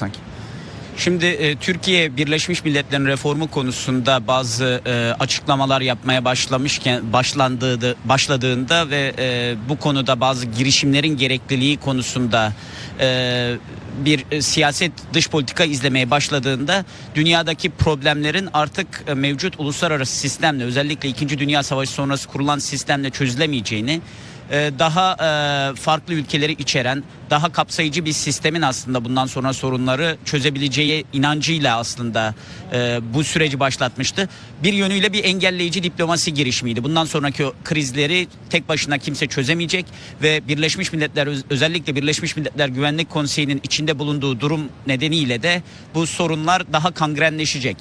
sanki. Şimdi e, Türkiye Birleşmiş Milletler'in reformu konusunda bazı e, açıklamalar yapmaya başlamışken başlandığı başladığında ve e, bu konuda bazı girişimlerin gerekliliği konusunda e, bir e, siyaset dış politika izlemeye başladığında dünyadaki problemlerin artık e, mevcut uluslararası sistemle özellikle 2. Dünya Savaşı sonrası kurulan sistemle çözülemeyeceğini e, daha e, farklı ülkeleri içeren daha kapsayıcı bir sistemin aslında bundan sonra sorunları çözebileceği inancıyla aslında e, bu süreci başlatmıştı. Bir yönüyle bir engelleyici diplomasi girişimiydi. Bundan sonraki krizleri tek başına kimse çözemeyecek ve Birleşmiş Milletler özellikle Birleşmiş Milletler Güvenlik Konseyi'nin içinde bulunduğu durum nedeniyle de bu sorunlar daha kangrenleşecek.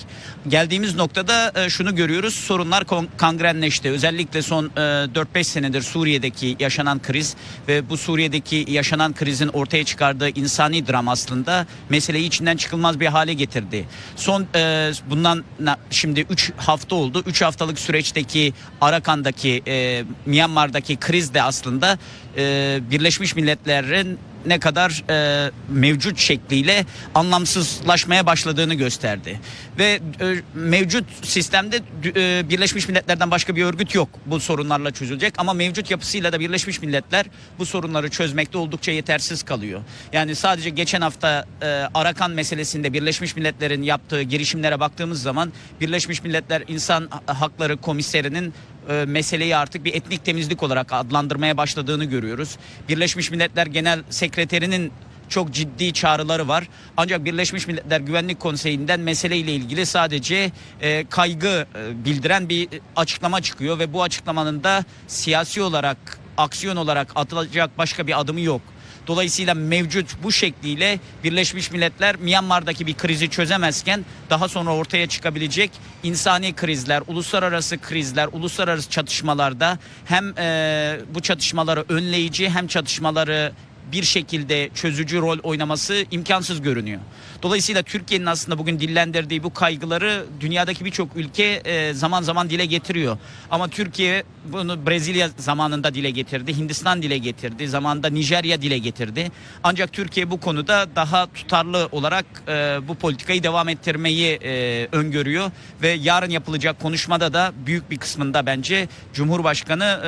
Geldiğimiz noktada şunu görüyoruz. Sorunlar kangrenleşti. Özellikle son 4-5 senedir Suriye'deki yaşanan kriz ve bu Suriye'deki yaşanan krizin ortaya çıkardığı insani dram aslında meseleyi içinden çıkılmaz bir hale getirdi. Son e, bundan şimdi 3 hafta oldu. 3 haftalık süreçteki Arakan'daki e, Myanmar'daki kriz de aslında e, Birleşmiş Milletler'in ne kadar e, mevcut şekliyle anlamsızlaşmaya başladığını gösterdi. Ve e, mevcut sistemde e, Birleşmiş Milletler'den başka bir örgüt yok bu sorunlarla çözülecek ama mevcut yapısıyla da Birleşmiş Milletler bu sorunları çözmekte oldukça yetersiz kalıyor. Yani sadece geçen hafta e, Arakan meselesinde Birleşmiş Milletler'in yaptığı girişimlere baktığımız zaman Birleşmiş Milletler İnsan Hakları Komiserinin e, meseleyi artık bir etnik temizlik olarak adlandırmaya başladığını görüyoruz. Birleşmiş Milletler Genel Sekreterinin çok ciddi çağrıları var. Ancak Birleşmiş Milletler Güvenlik Konseyi'nden meseleyle ilgili sadece e, kaygı e, bildiren bir açıklama çıkıyor ve bu açıklamanın da siyasi olarak aksiyon olarak atılacak başka bir adımı yok. Dolayısıyla mevcut bu şekliyle Birleşmiş Milletler Myanmar'daki bir krizi çözemezken daha sonra ortaya çıkabilecek insani krizler, uluslararası krizler, uluslararası çatışmalarda hem e, bu çatışmaları önleyici hem çatışmaları bir şekilde çözücü rol oynaması imkansız görünüyor. Dolayısıyla Türkiye'nin aslında bugün dillendirdiği bu kaygıları dünyadaki birçok ülke e, zaman zaman dile getiriyor. Ama Türkiye bunu Brezilya zamanında dile getirdi, Hindistan dile getirdi, zamanında Nijerya dile getirdi. Ancak Türkiye bu konuda daha tutarlı olarak e, bu politikayı devam ettirmeyi e, öngörüyor ve yarın yapılacak konuşmada da büyük bir kısmında bence Cumhurbaşkanı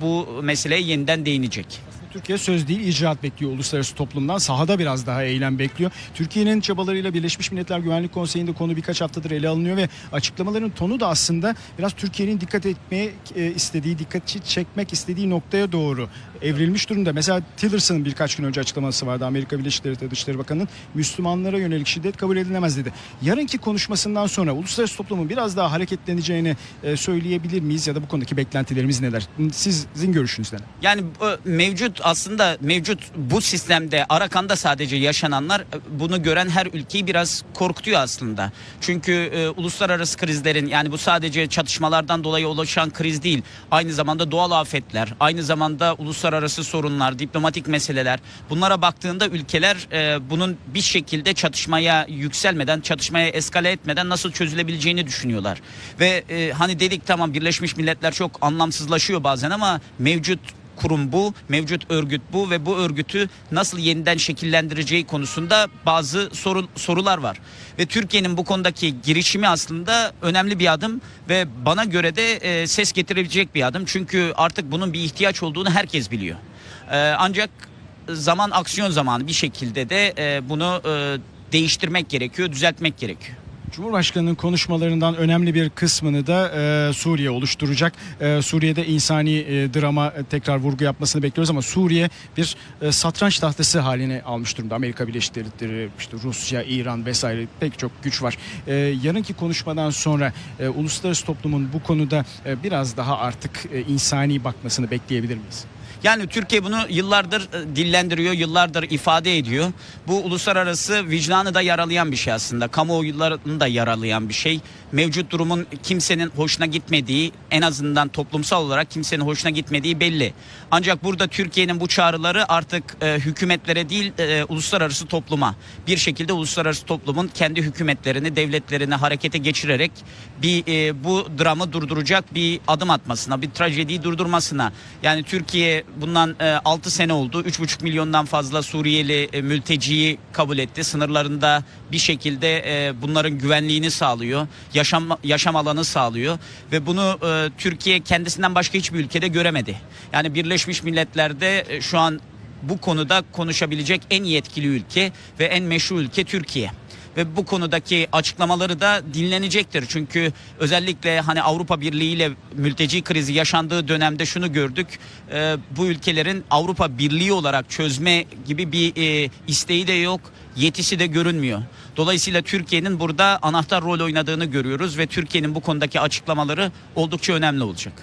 bu meseleye yeniden değinecek. Türkiye söz değil icraat bekliyor uluslararası toplumdan. Sahada biraz daha eylem bekliyor. Türkiye'nin çabalarıyla Birleşmiş Milletler Güvenlik Konseyi'nde konu birkaç haftadır ele alınıyor ve açıklamaların tonu da aslında biraz Türkiye'nin dikkat etmeye e, istediği, dikkati çekmek istediği noktaya doğru evrilmiş durumda. Mesela Tillerson'ın birkaç gün önce açıklaması vardı. Amerika Birleşik Devletleri Dışişleri Bakanı'nın Müslümanlara yönelik şiddet kabul edilemez dedi. Yarınki konuşmasından sonra uluslararası toplumun biraz daha hareketleneceğini e, söyleyebilir miyiz ya da bu konudaki beklentilerimiz neler? Sizin görüşünüz neler? Yani mevcut aslında mevcut bu sistemde Arakan'da sadece yaşananlar e, bunu gören her ülkeyi biraz korkutuyor aslında. Çünkü e, uluslararası krizlerin yani bu sadece çatışmalardan dolayı oluşan kriz değil. Aynı zamanda doğal afetler, aynı zamanda uluslararası sorunlar, diplomatik meseleler. Bunlara baktığında ülkeler e, bunun bir şekilde çatışmaya yükselmeden, çatışmaya eskale etmeden nasıl çözülebileceğini düşünüyorlar. Ve e, hani dedik tamam Birleşmiş Milletler çok anlamsızlaşıyor bazen ama mevcut kurum bu, mevcut örgüt bu ve bu örgütü nasıl yeniden şekillendireceği konusunda bazı sorun, sorular var. Ve Türkiye'nin bu konudaki girişimi aslında önemli bir adım ve bana göre de e, ses getirebilecek bir adım. Çünkü artık bunun bir ihtiyaç olduğunu herkes biliyor. E, ancak zaman aksiyon zamanı bir şekilde de e, bunu e, değiştirmek gerekiyor, düzeltmek gerekiyor. Cumhurbaşkanı'nın konuşmalarından önemli bir kısmını da e, Suriye oluşturacak. E, Suriye'de insani e, drama e, tekrar vurgu yapmasını bekliyoruz ama Suriye bir e, satranç tahtası haline almış durumda. Amerika Birleşik Devletleri, işte Rusya, İran vesaire pek çok güç var. E, yarınki konuşmadan sonra e, uluslararası toplumun bu konuda e, biraz daha artık e, insani bakmasını bekleyebilir miyiz? Yani Türkiye bunu yıllardır e, dillendiriyor, yıllardır ifade ediyor. Bu uluslararası vicdanı da yaralayan bir şey aslında. Kamuoylarını da yaralayan bir şey. Mevcut durumun kimsenin hoşuna gitmediği en azından toplumsal olarak kimsenin hoşuna gitmediği belli. Ancak burada Türkiye'nin bu çağrıları artık e, hükümetlere değil e, uluslararası topluma bir şekilde uluslararası toplumun kendi hükümetlerini devletlerini harekete geçirerek bir e, bu dramı durduracak bir adım atmasına bir trajediyi durdurmasına. Yani Türkiye bundan e, 6 sene oldu. 3,5 milyondan fazla Suriyeli e, mülteciyi kabul etti. Sınırlarında bir şekilde e, bunların güvenliğini sağlıyor yaşam yaşam alanı sağlıyor. Ve bunu e, Türkiye kendisinden başka hiçbir ülkede göremedi. Yani Birleşmiş Milletler'de e, şu an bu konuda konuşabilecek en yetkili ülke ve en meşru ülke Türkiye ve bu konudaki açıklamaları da dinlenecektir. Çünkü özellikle hani Avrupa Birliği ile mülteci krizi yaşandığı dönemde şunu gördük. Ee, bu ülkelerin Avrupa Birliği olarak çözme gibi bir e, isteği de yok, yetisi de görünmüyor. Dolayısıyla Türkiye'nin burada anahtar rol oynadığını görüyoruz ve Türkiye'nin bu konudaki açıklamaları oldukça önemli olacak.